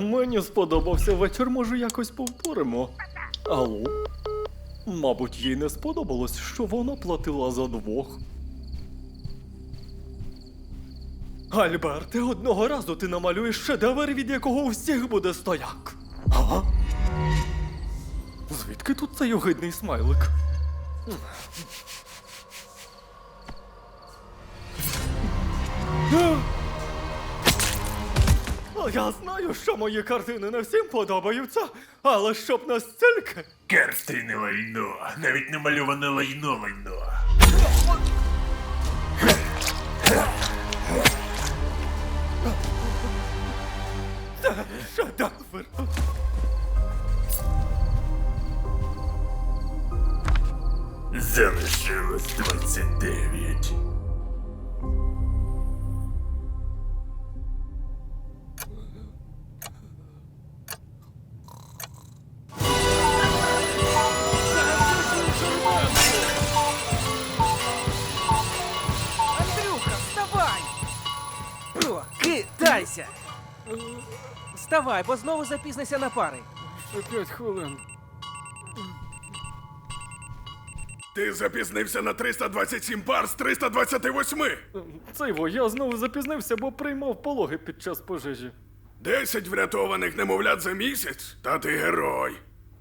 Мені сподобався вечір, може якось повторимо. Алло? Мабуть, їй не сподобалось, що вона платила за двох. Альберте, одного разу ти намалюєш шедевр, від якого у всіх буде стояк. Ага. Звідки тут цей огидний смайлик? А Я знаю, що мої картини не всім подобаються, але щоб настільки. Картини лайно, навіть намальоване лайно лайно. Вставай, бо знову запізнися на пари. Ще п'ять хвилин. Ти запізнився на 327 пар з 328. Цей во, я знову запізнився, бо приймав пологи під час пожежі. 10 врятованих немовлят за місяць? Та ти герой.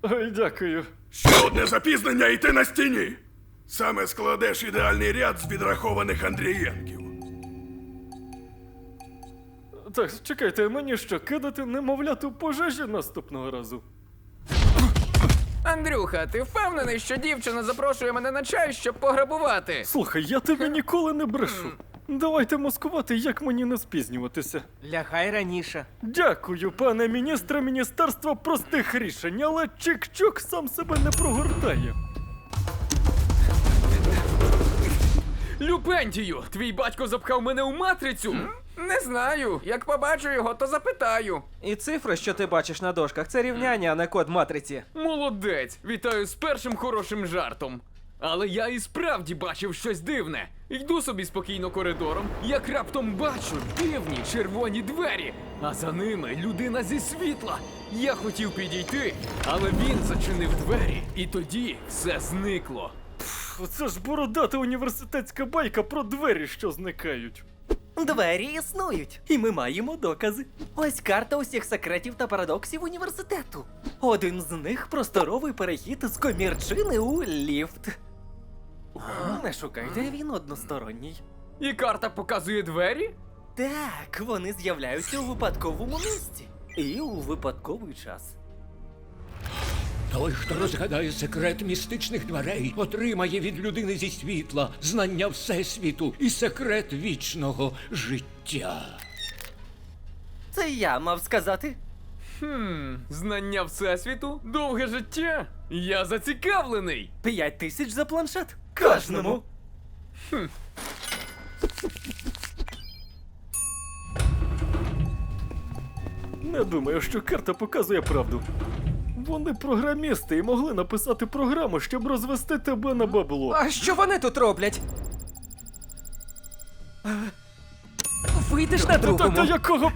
Ой, дякую. Ще одне запізнення і ти на стіні. Саме складеш ідеальний ряд з підрахованих Андрієнків. Так, чекайте, мені що, кидати немовлят у пожежі наступного разу? Андрюха, ти впевнений, що дівчина запрошує мене на чай, щоб пограбувати? Слухай, я тобі ніколи не брешу. Давайте маскувати, як мені не спізнюватися. Лягай раніше. Дякую, пане міністре Міністерства простих рішень, але Чик-Чук сам себе не прогортає. Люпентію, твій батько запхав мене у матрицю. Не знаю. Як побачу його, то запитаю. І цифри, що ти бачиш на дошках, це рівняння, а не код матриці. Молодець, вітаю з першим хорошим жартом. Але я і справді бачив щось дивне. Йду собі спокійно коридором, як раптом бачу дивні червоні двері, а за ними людина зі світла. Я хотів підійти, але він зачинив двері, і тоді все зникло. Це ж бородата університетська байка про двері, що зникають. Двері існують, і ми маємо докази. Ось карта усіх секретів та парадоксів університету. Один з них просторовий перехід з комірчини у ліфт. Не шукайте, він односторонній. І карта показує двері? Так, вони з'являються у випадковому місці. І у випадковий час. Той, хто розгадає секрет містичних дверей, отримає від людини зі світла знання Всесвіту і секрет вічного життя. Це я мав сказати. Хм, знання всесвіту, довге життя. Я зацікавлений. П'ять тисяч за планшет. Кожному. Не думаю, що карта показує правду. Вони програмісти і могли написати програму, щоб розвести тебе на бабло. А що вони тут роблять? Вийдеш на Та, та, другому. та якого?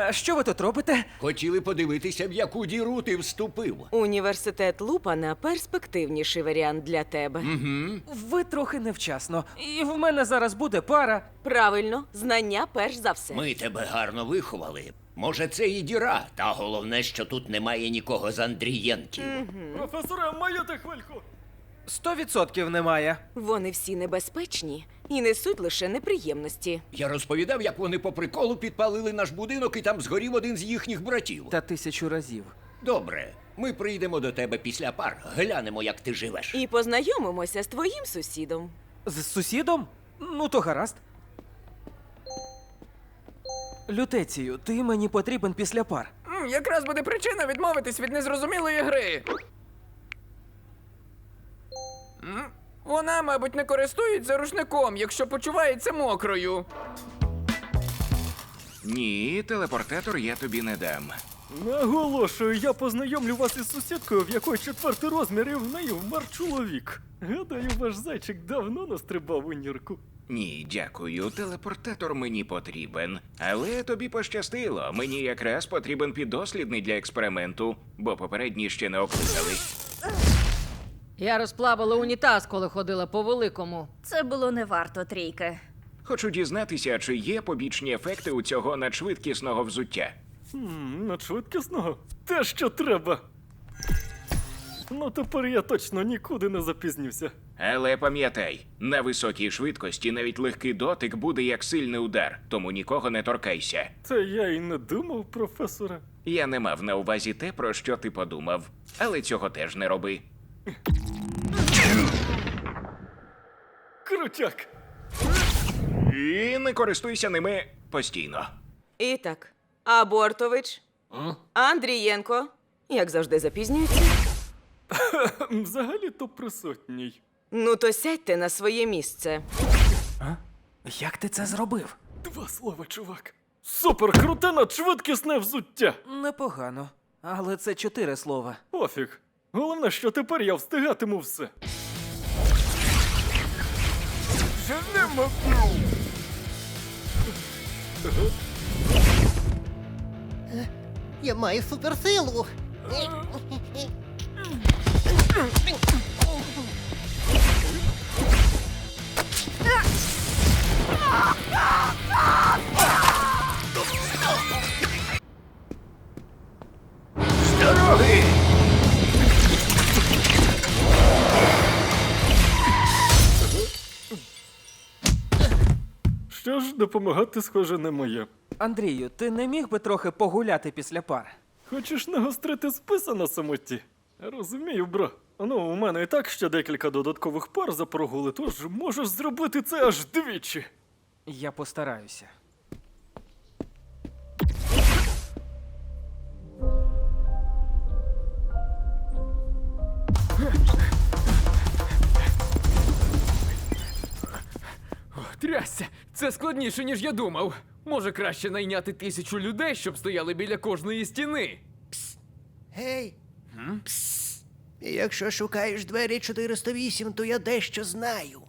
А що ви тут робите? Хотіли подивитися, в яку діру ти вступив. Університет Лупана перспективніший варіант для тебе. Ви трохи невчасно. І в мене зараз буде пара. Правильно, знання перш за все. Ми тебе гарно виховали. Може, це і діра, та головне, що тут немає нікого з Андрієнків. Професоре, маєте хвильку? Сто відсотків немає. Вони всі небезпечні і несуть лише неприємності. Я розповідав, як вони по приколу підпалили наш будинок і там згорів один з їхніх братів. Та тисячу разів. Добре, ми прийдемо до тебе після пар, глянемо, як ти живеш. І познайомимося з твоїм сусідом. З сусідом? Ну, то гаразд. Лютецію, ти мені потрібен після пар. М, якраз буде причина відмовитись від незрозумілої гри. М, Вона, мабуть, не користується рушником, якщо почувається мокрою. Ні, телепортатор я тобі не дам. Наголошую, я познайомлю вас із сусідкою, в якої четвертий розмір, і в неї вмер чоловік. Гадаю, ваш зайчик давно настрибав у нірку. Ні, дякую. Телепортатор мені потрібен. Але тобі пощастило. Мені якраз потрібен піддослідний для експерименту, бо попередні ще не окликали. Я розплавила унітаз, коли ходила по великому. Це було не варто трійки. Хочу дізнатися, чи є побічні ефекти у цього надшвидкісного взуття. Надшвидкісного? Те, що треба. Ну тепер я точно нікуди не запізнюся. Але пам'ятай, на високій швидкості навіть легкий дотик буде як сильний удар, тому нікого не торкайся. Це я і не думав, професоре. Я не мав на увазі те, про що ти подумав. Але цього теж не роби. Крутяк! І не користуйся ними постійно. І так, Абортович, Андрієнко, як завжди запізнюється. Взагалі-то присутній. Ну то сядьте на своє місце. Як ти це зробив? Два слова, чувак. Супер круте надшвидкісне взуття. Непогано. Але це чотири слова. Пофіг. Головне, що тепер я встигатиму все. Женемо! Я маю суперсилу. Що ж, допомагати, схоже, не моє. Андрію, ти не міг би трохи погуляти після пар? Хочеш нагострити списа на самоті? Розумію, бро. Ну, у мене і так ще декілька додаткових пар за прогули, тож можеш зробити це аж двічі. Я постараюся. Трясся, це складніше, ніж я думав. Може краще найняти тисячу людей, щоб стояли біля кожної стіни. Гей. Пс. Якщо шукаєш двері 408, то я дещо знаю.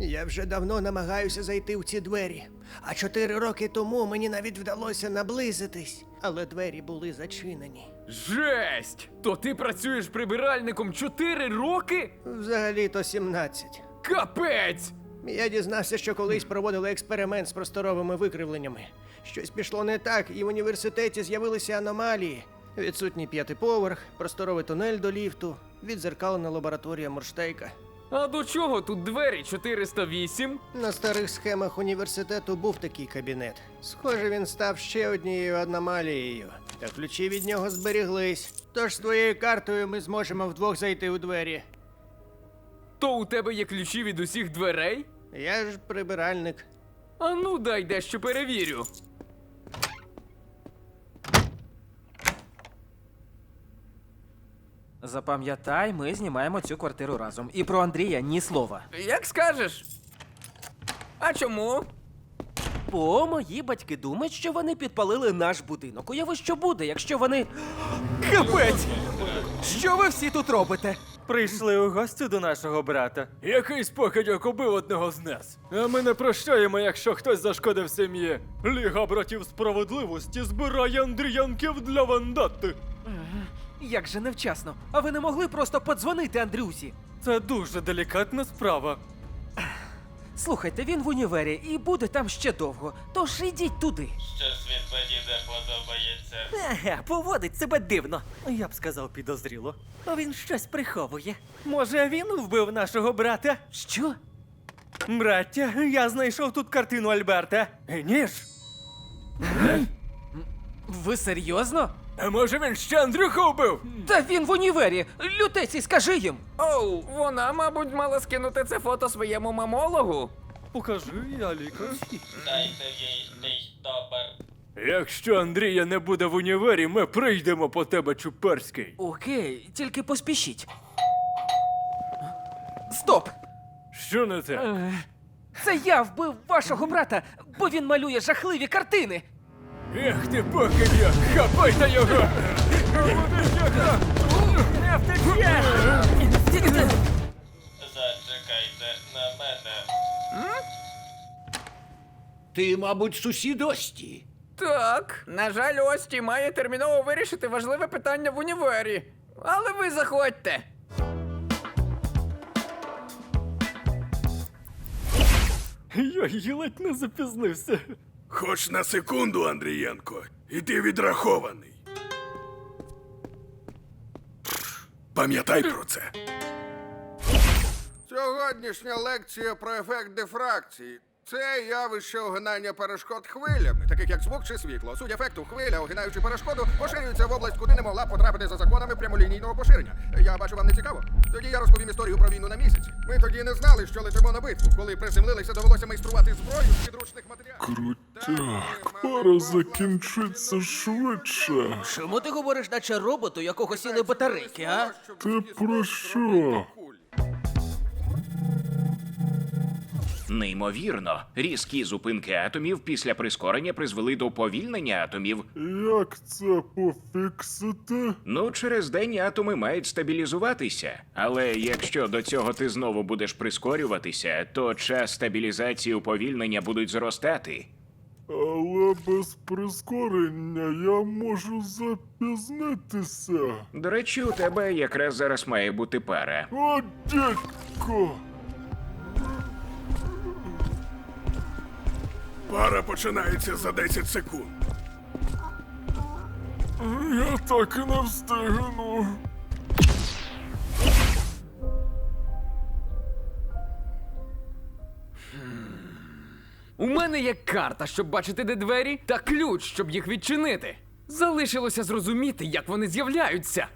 Я вже давно намагаюся зайти в ці двері. А чотири роки тому мені навіть вдалося наблизитись, але двері були зачинені. Жесть! То ти працюєш прибиральником 4 роки? Взагалі-то 17. Капець! Я дізнався, що колись проводили експеримент з просторовими викривленнями. Щось пішло не так, і в університеті з'явилися аномалії. Відсутній п'ятий поверх, просторовий тунель до ліфту, відзеркалена лабораторія Морштейка. А до чого тут двері 408? На старих схемах університету був такий кабінет. Схоже, він став ще однією аномалією. Та ключі від нього зберіглись. Тож з твоєю картою ми зможемо вдвох зайти у двері. То у тебе є ключі від усіх дверей? Я ж прибиральник. А ну дай дещо перевірю. Запам'ятай, ми знімаємо цю квартиру разом. І про Андрія ні слова. Як скажеш. А чому? Бо мої батьки думають, що вони підпалили наш будинок. Уяви, що буде, якщо вони. Капець! Що ви всі тут робите? Прийшли у гості до нашого брата. Якийсь покидьок убив одного з нас. А ми не прощаємо, якщо хтось зашкодив сім'ї. Ліга братів справедливості збирає Андріянків для вандати. Як же невчасно. А ви не могли просто подзвонити Андрюсі? Це дуже делікатна справа. Слухайте, він в універі і буде там ще довго. Тож ідіть туди. Щось він мені не подобається. Еге, поводить себе дивно. Я б сказав підозріло. Він щось приховує. Може, він вбив нашого брата? Що? Браття, я знайшов тут картину Альберта. Ніж. Ви серйозно? А може він ще Андрюху вбив? Та він в універі! Лютеці, скажи їм! Оу, вона, мабуть, мала скинути це фото своєму мамологу. Покажи, я лікар. Дайте їй мій номер. Якщо Андрія не буде в універі, ми прийдемо по тебе, Чуперський. Окей, тільки поспішіть. Стоп! Що не те? Е, Це я вбив вашого брата, бо він малює жахливі картини. Ех ти покидьок, хапайте його! Зачекайте на мене. Ти, мабуть, сусід Ості. Так, на жаль, Ості має терміново вирішити важливе питання в універі. Але ви заходьте. Йой, ледь не запізнився. Хоч на секунду, Андрієнко, і ти відрахований. Пам'ятай про це. Сьогоднішня лекція про ефект дифракції. Це явище огинання перешкод хвилями, таких як звук чи світло. Суть ефекту хвиля, огинаючи перешкоду, поширюється в область, куди не могла потрапити за законами прямолінійного поширення. Я бачу, вам не цікаво. Тоді я розповім історію про війну на місяці. Ми тоді не знали, що летимо на битву. Коли приземлилися, довелося майструвати зброю з підручних матеріалів. Крутяк, пора закінчиться швидше. Чому ти говориш, наче робот, у якого сіли батарейки, а? Ти про що? Неймовірно, різкі зупинки атомів після прискорення призвели до повільнення атомів. Як це пофіксити? Ну, через день атоми мають стабілізуватися. Але якщо до цього ти знову будеш прискорюватися, то час стабілізації уповільнення будуть зростати. Але без прискорення я можу запізнитися. До речі, у тебе якраз зараз має бути пара. О, дідько! Пара починається за 10 секунд. Я так і не встигну. У мене є карта, щоб бачити, де двері, та ключ, щоб їх відчинити. Залишилося зрозуміти, як вони з'являються.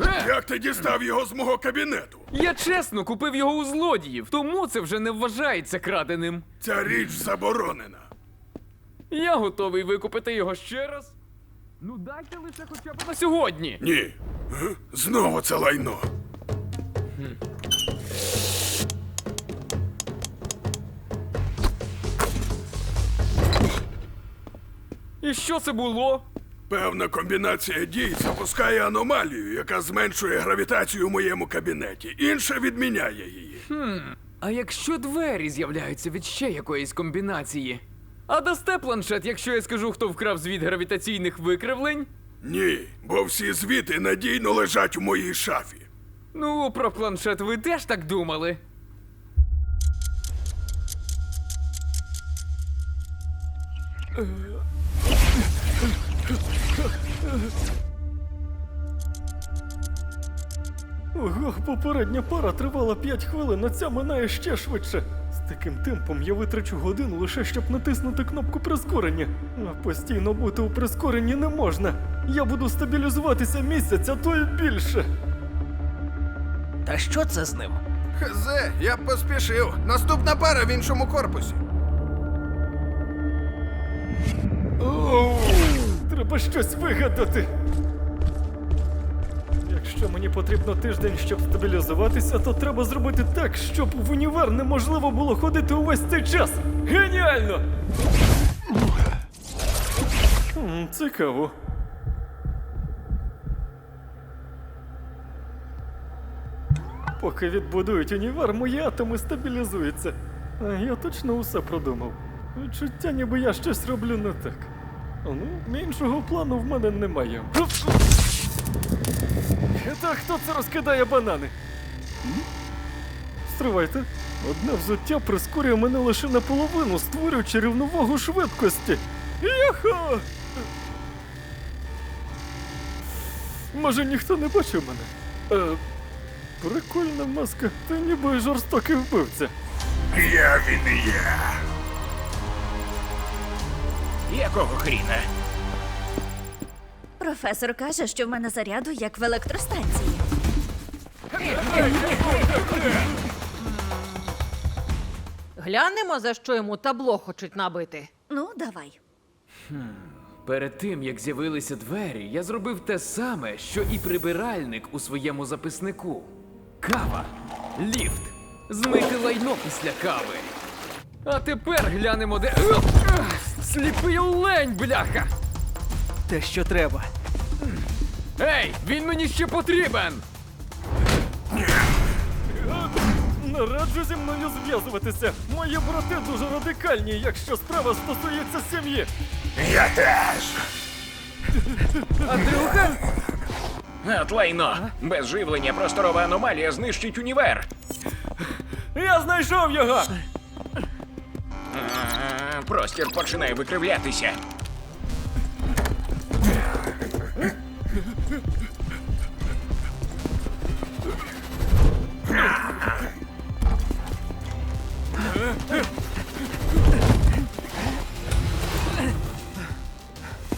Е! Як ти дістав його з мого кабінету? Я чесно купив його у злодіїв, тому це вже не вважається краденим. Ця річ заборонена. Я готовий викупити його ще раз. Ну дайте лише хоча б на сьогодні. Ні. Знову це лайно. І що це було? Певна комбінація дій запускає аномалію, яка зменшує гравітацію в моєму кабінеті. Інша відміняє її. А якщо двері з'являються від ще якоїсь комбінації? А дасте планшет, якщо я скажу, хто вкрав звіт гравітаційних викривлень? Ні, бо всі звіти надійно лежать у моїй шафі. Ну, про планшет ви теж так думали. Ого, попередня пара тривала 5 хвилин, а ця минає ще швидше. З таким темпом я витрачу годину лише щоб натиснути кнопку прискорення. А постійно бути у прискоренні не можна. Я буду стабілізуватися місяць, а то й більше. Та що це з ним? Хз, я б поспішив. Наступна пара в іншому корпусі. Оу, треба щось вигадати. Якщо мені потрібно тиждень, щоб стабілізуватися, то треба зробити так, щоб в універ неможливо було ходити увесь цей час. Геніально! Хм, цікаво. Поки відбудують універ, мої атоми стабілізуються. А я точно усе продумав. Відчуття, ніби я щось роблю не так. Ну, іншого плану в мене немає. Та хто це розкидає банани? Стривайте. Одне взуття прискорює мене лише наполовину, створюючи рівновагу швидкості. Яхо! Може ніхто не бачив мене? Е, прикольна маска, ти ніби жорстокий вбивця. Я він і я. Якого хріна? Професор каже, що в мене заряду як в електростанції. Глянемо, за що йому табло хочуть набити. Ну, давай. Перед тим, як з'явилися двері, я зробив те саме, що і прибиральник у своєму записнику. Кава, ліфт, змити лайно після кави. А тепер глянемо, де. Сліпий олень, бляха! Те, що треба. Ей, він мені ще потрібен! Не раджу зі мною зв'язуватися. Мої брати дуже радикальні, якщо справа стосується сім'ї. Я теж. Андрюха? От лайно. Без живлення просторова аномалія знищить універ. Я знайшов його! Простір починає викривлятися.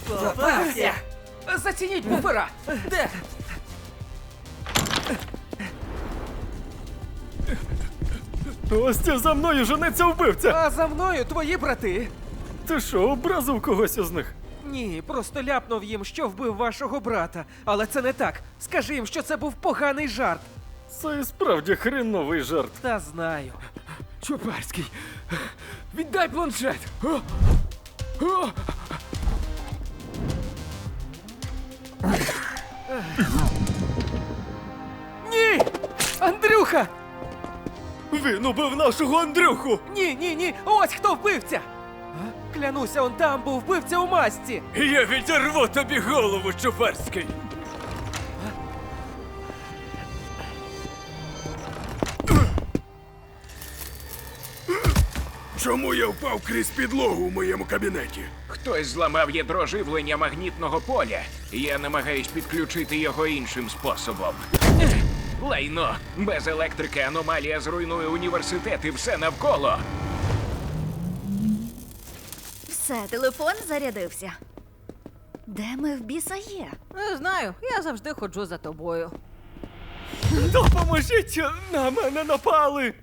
Попався! Зацініть буфера! Де? Ось це за мною жениться вбивця! А за мною твої брати. Ти що, образив когось із них? Ні, просто ляпнув їм, що вбив вашого брата. Але це не так. Скажи їм, що це був поганий жарт. Це і справді хреновий жарт. Та знаю. Чуперський. Віддай планшет. О! О! Ні! Андрюха! Він убив нашого Андрюху! Ні, ні, ні! Ось хто вбивця! Клянуся, он там був вбивця у масці! Я відірву тобі голову, Чуперський! Чому я впав крізь підлогу у моєму кабінеті? Хтось зламав ядро живлення магнітного поля. Я намагаюсь підключити його іншим способом. Лайно. Без електрики аномалія зруйнує університет і все навколо. Все, телефон зарядився. Де ми в біса є? Не знаю, я завжди ходжу за тобою. Допоможіть! На мене напали!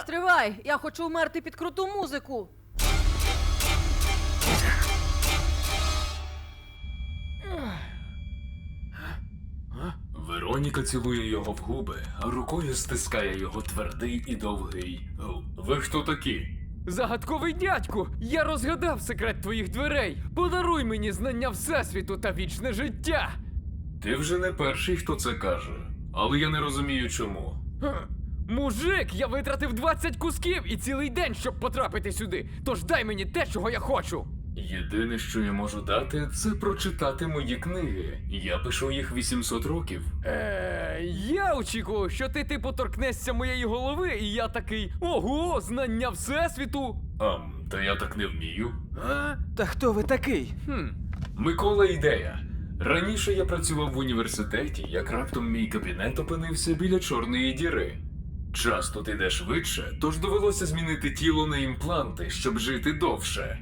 Стривай, я хочу вмерти під круту музику. Вероніка цілує його в губи, а рукою стискає його твердий і довгий. Ви хто такі? Загадковий дядьку! Я розгадав секрет твоїх дверей! Подаруй мені знання Всесвіту та вічне життя! Ти вже не перший, хто це каже, але я не розумію чому. Ха. Мужик, я витратив 20 кусків і цілий день, щоб потрапити сюди. Тож дай мені те, чого я хочу. Єдине, що я можу дати, це прочитати мої книги. Я пишу їх 800 років. Е, я очікував, що ти типу торкнешся моєї голови, і я такий ого, знання всесвіту. Ам, та я так не вмію. А? Та хто ви такий? Хм. Микола ідея. Раніше я працював в університеті, як раптом мій кабінет опинився біля чорної діри. Час тут іде швидше, тож довелося змінити тіло на імпланти, щоб жити довше.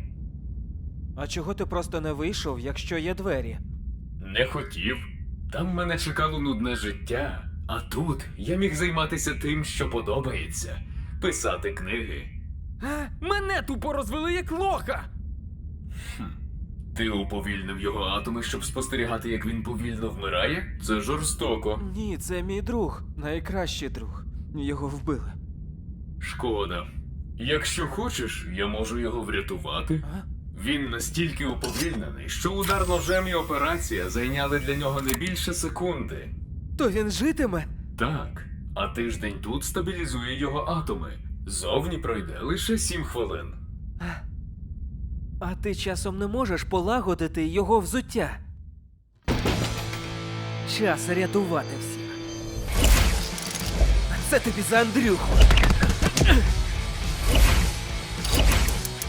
А чого ти просто не вийшов, якщо є двері? Не хотів. Там мене чекало нудне життя, а тут я міг займатися тим, що подобається писати книги. А? Мене тупо розвели як лоха! Ти уповільнив його атоми, щоб спостерігати, як він повільно вмирає? Це жорстоко. Ні, це мій друг, найкращий друг. Його вбили. Шкода. Якщо хочеш, я можу його врятувати. Він настільки уповільнений, що удар ножем і операція зайняли для нього не більше секунди. То він житиме? Так, а тиждень тут стабілізує його атоми. Зовні пройде лише сім хвилин. А ти часом не можеш полагодити його взуття. Час рятувати всіх. Це тобі за Андрюху.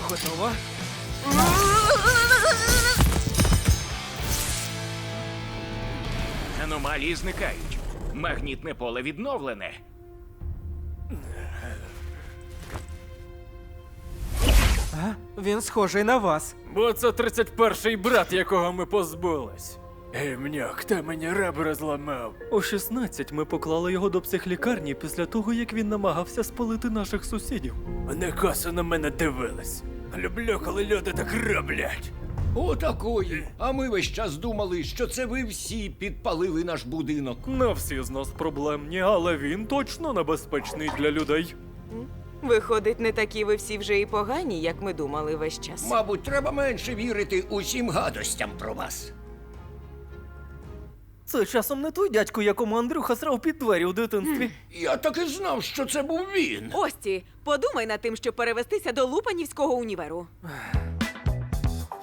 Готова? Аномалії зникають. Магнітне поле відновлене. А? Він схожий на вас. Бо це 31-й брат, якого ми позбулись. Ей, мняк, ти мені ребра зламав. У 16 ми поклали його до психлікарні після того, як він намагався спалити наших сусідів. Вони косо на мене дивились. Люблю, коли люди так роблять. Отакої. А ми весь час думали, що це ви всі підпалили наш будинок. Не всі з нас проблемні, але він точно небезпечний для людей. Виходить, не такі ви всі вже і погані, як ми думали весь час. Мабуть, треба менше вірити усім гадостям про вас. Це часом не той дядько, якому Андрюха срав під двері у дитинстві. Я так і знав, що це був він. Ості, подумай над тим, щоб перевестися до Лупанівського універу.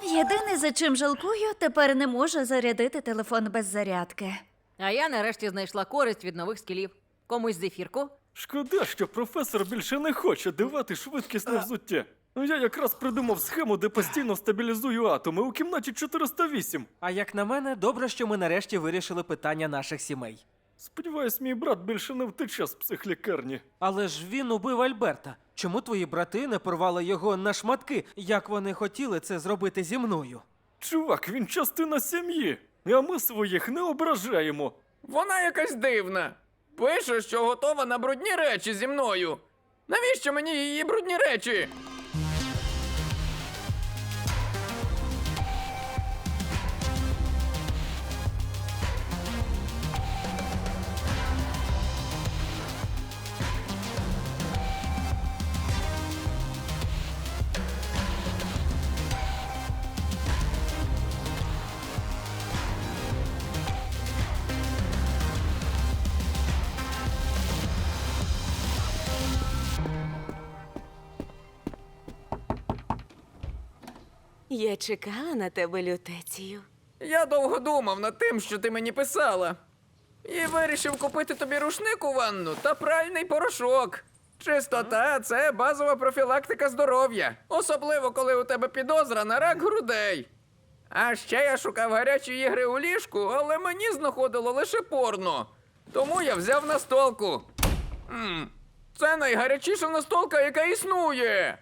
Єдине, за чим жалкую, тепер не можу зарядити телефон без зарядки. А я нарешті знайшла користь від нових скілів. Комусь зефірку? Шкода, що професор більше не хоче давати швидкісне взуття. Ну, Я якраз придумав схему, де постійно стабілізую атоми у кімнаті 408. А як на мене, добре, що ми нарешті вирішили питання наших сімей. Сподіваюсь, мій брат більше не втече з психлікарні. Але ж він убив Альберта. Чому твої брати не порвали його на шматки, як вони хотіли це зробити зі мною? Чувак, він частина сім'ї, а ми своїх не ображаємо. Вона якась дивна. Пише, що готова на брудні речі зі мною. Навіщо мені її брудні речі? Я чекала на тебе, лютецію. Я довго думав над тим, що ти мені писала. І вирішив купити тобі рушник у ванну та пральний порошок. Чистота це базова профілактика здоров'я, особливо коли у тебе підозра на рак грудей. А ще я шукав гарячі ігри у ліжку, але мені знаходило лише порно. Тому я взяв настолку. Це найгарячіша настолка, яка існує.